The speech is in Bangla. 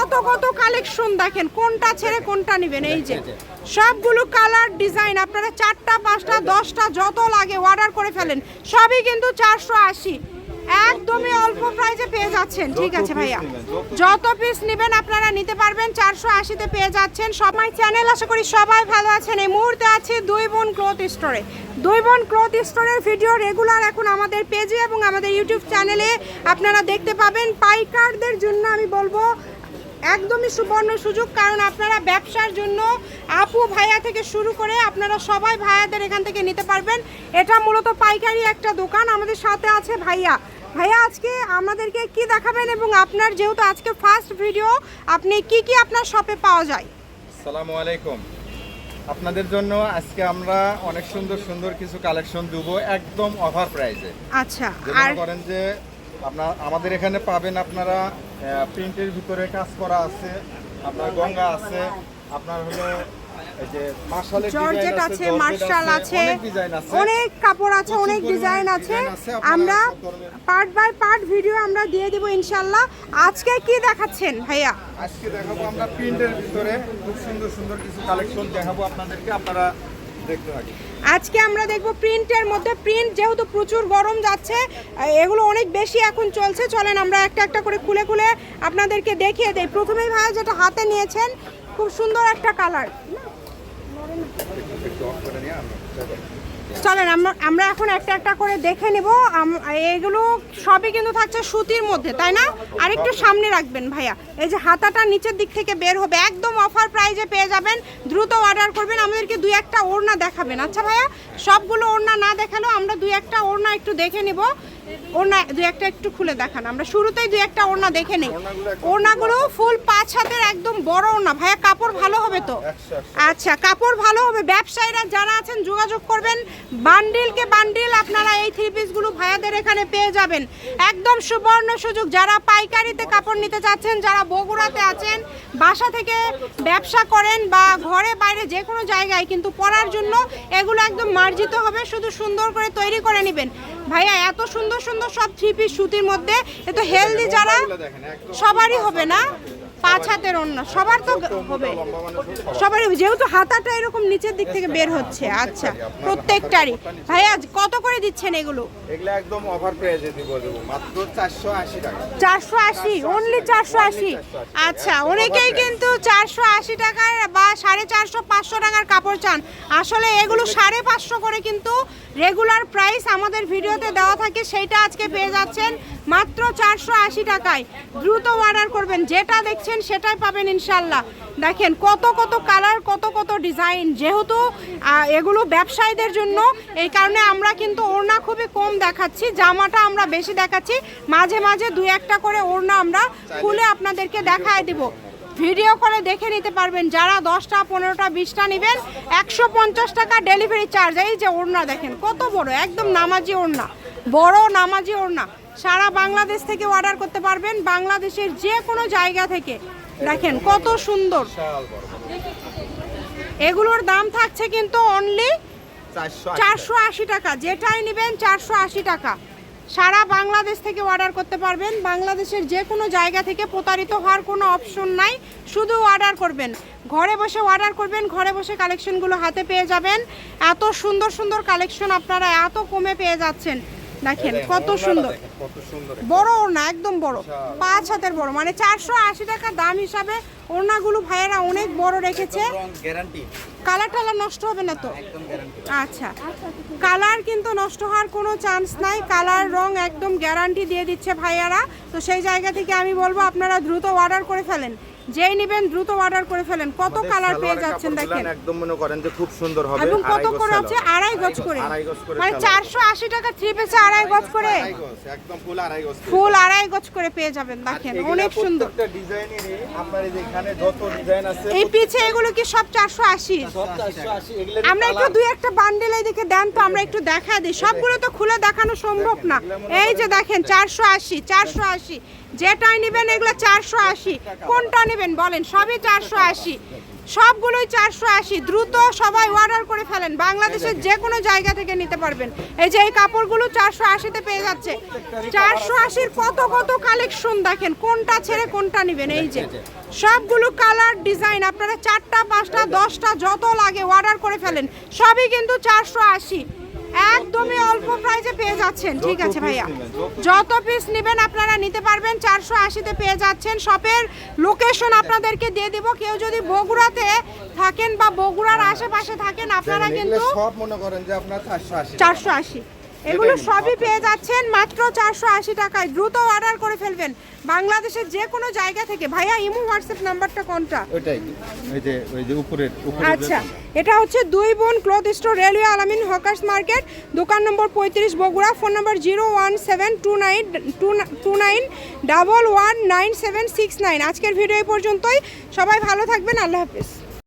কত কত কালেকশন দেখেন কোনটা ছেড়ে কোনটা নেবেন এই যে। সবগুলো কালার ডিজাইন আপনারা চারটা পাঁচটা দশটা যত লাগে অর্ডার করে ফেলেন সবই কিন্তু চারশো আশি। একদমই অল্প প্রাইসে পেয়ে যাচ্ছেন ঠিক আছে ভাইয়া। যত পিস নেবেন আপনারা নিতে পারবেন চারশো আশিতে পেয়ে যাচ্ছেন। সবাই চ্যানেল আশা করি সবাই ভালো আছেন। এই মুহূর্তে আছে দুই বোন ক্লথ স্টোরে দুই বোন ক্লথ স্টোরের ভিডিও রেগুলার এখন আমাদের পেজে এবং আমাদের ইউটিউব চ্যানেলে আপনারা দেখতে পাবেন। পাইকারদের জন্য আমি বলব একদমই সুবর্ণ সুযোগ কারণ আপনারা ব্যবসার জন্য আপু ভাইয়া থেকে শুরু করে আপনারা সবাই ভাইয়াদের এখান থেকে নিতে পারবেন। এটা মূলত পাইকারি একটা দোকান আমাদের সাথে আছে ভাইয়া। ভাইয়া আজকে আমাদেরকে কি দেখাবেন এবং আপনার যেহেতু আজকে ফার্স্ট ভিডিও আপনি কি কি আপনার শপে পাওয়া যায়? সালামু আলাইকুম। আপনাদের জন্য আজকে আমরা অনেক সুন্দর সুন্দর কিছু কালেকশন দেব একদম অফার প্রাইসে আচ্ছা আর করেন যে আপনার আমাদের এখানে পাবেন আপনারা প্রিন্টের ভিতরে কাজ করা আছে আপনার গঙ্গা আছে আপনার হলো জর্জেট আছে মার্শাল আছে অনেক কাপড় আছে অনেক ডিজাইন আছে। আমরা পার্ট বাই পার্ট ভিডিও আমরা দিয়ে দিব ইনশাল্লাহ আজকে কি দেখাচ্ছেন ভাইয়া? আজকে দেখাবো আমরা প্রিন্টের ভিতরে খুব সুন্দর সুন্দর কিছু কালেকশন দেখাবো আপনাদেরকে। আপনারা আজকে আমরা দেখব প্রিন্টের মধ্যে। প্রিন্ট যেহেতু প্রচুর গরম যাচ্ছে এগুলো অনেক বেশি এখন চলছে। চলেন আমরা একটা একটা করে খুলে খুলে আপনাদেরকে দেখিয়ে দেই। প্রথমেই ভাইয়া যেটা হাতে নিয়েছেন খুব সুন্দর একটা কালার। চলেন, আমরা এখন একটা একটা করে দেখে নেব। এগুলো সবই কিন্তু থাকছে সুতির মধ্যে, তাই না? আর একটু সামনে রাখবেন ভাইয়া। এই যে হাতাটা নিচের দিক থেকে বের হবে, একদম অফার প্রাইজে পেয়ে যাবেন। দ্রুত অর্ডার করবেন, আমাদেরকে দুই একটা ওড়না দেখাবেন। আচ্ছা ভাইয়া, সবগুলো ওড়না না দেখালেও আমরা দুই একটা ওড়না একটু দেখে নেব। ওড়না দুই একটা একটু খুলে দেখান। আমরা শুরুতেই দুই একটা ওড়না দেখে নেই। ওড়নাগুলো ফুল পাঁচ হাতের একদম বড় ওড়না। ভাইয়া কাপড় ভালো হবে তো? আচ্ছা কাপড় ভালো হবে। ব্যবসায়ীরা যারা আছেন যোগাযোগ করবেন। বান্ডিলকে বান্ডিল আপনারা এই থ্রি পিসগুলো ভাইয়াদের এখানে পেয়ে যাবেন। একদম সুবর্ণ সুযোগ। যারা পাইকারিতে কাপড় নিতে চাচ্ছেন যারা বগুড়াতে আছেন বাসা থেকে ব্যবসা করেন বা ঘরে বাইরে যে কোনো জায়গায় কিন্তু পরার জন্য এগুলো একদম মার্জিত হবে। শুধু সুন্দর করে তৈরি করে নেবেন। ভাইয়া, এত সুন্দর সুন্দর সব থ্রি পিস সুতির মধ্যে এত হেলদি যারা, সবারই হবে না? পাঁচ হাতের অন্য সবার তো হবে। সবারই যেহেতু হাতাটা এরকম নিচের দিক থেকে বের হচ্ছে আচ্ছা প্রত্যেকটারই। ভাইয়া কত করে দিচ্ছেন এগুলো? এগুলো একদম অফার প্রাইসে দিব মাত্র চারশো আশি টাকা। চারশো আশি অনলি চারশো আশি? আচ্ছা অনেকেই কিন্তু চারশো আশি টাকার বা সাড়ে চারশো পাঁচশো টাকার কাপড় চান। আসলে এগুলো সাড়ে পাঁচশো করে কিন্তু রেগুলার প্রাইস আমাদের ভিডিওতে দেওয়া থাকে সেইটা আজকে পেয়ে যাচ্ছেন। মাত্র চারশো আশি টাকায় দ্রুত অর্ডার করবেন। যেটা দেখছেন সেটাই পাবেন ইনশাল্লাহ দেখেন কত কত কালার কত কত ডিজাইন যেহেতু এগুলো ব্যবসায়ীদের জন্য, এই কারণে আমরা কিন্তু ওড়না খুবই কম দেখাচ্ছি। জামাটা আমরা বেশি দেখাচ্ছি। মাঝে মাঝে দুই একটা করে ওড়না আমরা খুলে আপনাদেরকে দেখায় দিব। ভিডিও করে দেখে নিতে পারবেন। যারা দশটা, পনেরোটা, বিশটা নেবেন, একশো পঞ্চাশ টাকা ডেলিভারি চার্জ এই যে ওড়না দেখেন, কত বড়, একদম নামাজি ওড়না। বড় নামাজি ওড়না। সারা বাংলাদেশ থেকে অর্ডার করতে পারবেন বাংলাদেশের যে কোনো জায়গা থেকে। দেখেন কত সুন্দর। এগুলোর দাম থাকছে কিন্তু অনলি চারশো আশি টাকা। যেটাই নেবেন চারশো আশি টাকা। সারা বাংলাদেশ থেকে অর্ডার করতে পারবেন। বাংলাদেশের যে কোনো জায়গা থেকে প্রতারিত হওয়ার কোনো অপশন নাই। শুধু অর্ডার করবেন। ঘরে বসে অর্ডার করবেন ঘরে বসে কালেকশনগুলো হাতে পেয়ে যাবেন। এত সুন্দর সুন্দর কালেকশন আপনারা এত কমে পেয়ে যাচ্ছেন। দেখেন কত সুন্দর। কত সুন্দর বড় ওড়না একদম বড়। পাঁচ হাতের বড়। মানে চারশো আশি টাকা দাম হিসাবে ওড়নাগুলো ভাইয়েরা অনেক বড় রেখেছে। কালার টালার নষ্ট হবে না তো? আচ্ছা। কালার কিন্তু নষ্ট হওয়ার কোনো চান্স নাই। কালার রং একদম গ্যারান্টি দিয়ে দিচ্ছে ভাইয়ারা। তো সেই জায়গা থেকে আমি বলব আপনারা দ্রুত অর্ডার করে ফেলেন। যেই নেবেন দ্রুত অর্ডার করে ফেলেন। কত কালার পেয়ে যাচ্ছেন দেখেন? একদম মনে করেন যে খুব সুন্দর হবে এবং কত করে আছে? আড়াই গজ করে। মানে সালোয়ার। চারশো আশি টাকা থ্রি পেছে আড়াই গজ করে। একদম ফুল আড়াই গজ করে। ফুল আড়াই গজ করে পেয়ে যাবেন দেখেন অনেক সুন্দর। ডিজাইনেরই আপনার এখানে যত ডিজাইন আছে এই পিছে এগুলো কি সব চারশো আশি? সব 480 এগুলোর আমরা একটু দুই একটা বান্ডেল দিকে দেন তো আমরা একটু দেখা দিই। সবগুলো তো খুলে দেখানো সম্ভব না। এই যে দেখেন চারশো আশি চারশো আশি। যেটাই নেবেন এগুলো চারশো আশি। কোনটা নেবেন নেবেন বলেন, সবই চারশো আশি। সবগুলোই চারশো আশি। দ্রুত সবাই অর্ডার করে ফেলেন। বাংলাদেশের যে কোনো জায়গা থেকে নিতে পারবেন। এই যে এই কাপড়গুলো চারশো আশিতে পেয়ে যাচ্ছে। চারশো আশির কত কত কালেকশন দেখেন, কোনটা ছেড়ে কোনটা নেবেন? এই যে সবগুলো কালার ডিজাইন আপনারা চারটা, পাঁচটা, দশটা যত লাগে অর্ডার করে ফেলেন, সবই কিন্তু চারশো আশি। একদমই অল্প প্রাইজে পেয়ে যাচ্ছেন। ঠিক আছে ভাইয়া। যত পিস নেবেন আপনারা নিতে পারবেন। চারশো আশিতে পেয়ে যাচ্ছেন। শপের লোকেশন আপনাদেরকে দিয়ে দিব। কেউ যদি বগুড়াতে থাকেন বা বগুড়ার আশেপাশে থাকেন আপনারা কিন্তু সব মনে করেন যে আপনার চারশো আশি। চারশো আশি। এগুলো সবই পেয়ে যাচ্ছেন মাত্র চারশো আশি টাকায়। দ্রুত অর্ডার করে ফেলবেন। বাংলাদেশের যে কোনো জায়গা থেকে। ভাইয়া ইমো হোয়াটসঅ্যাপ নাম্বারটা কোনটা? ওইটাই ওই যে ওই যে উপরের আচ্ছা এটা হচ্ছে দুই বোন cloth store railway Alamin hawkers market দোকান নম্বর পঁয়ত্রিশ Bogura phone number zero one seven two nine two nine double one nine seven six nine আজকের ভিডিও এই পর্যন্তই। সবাই ভালো থাকবেন আল্লাহ হাফিজ।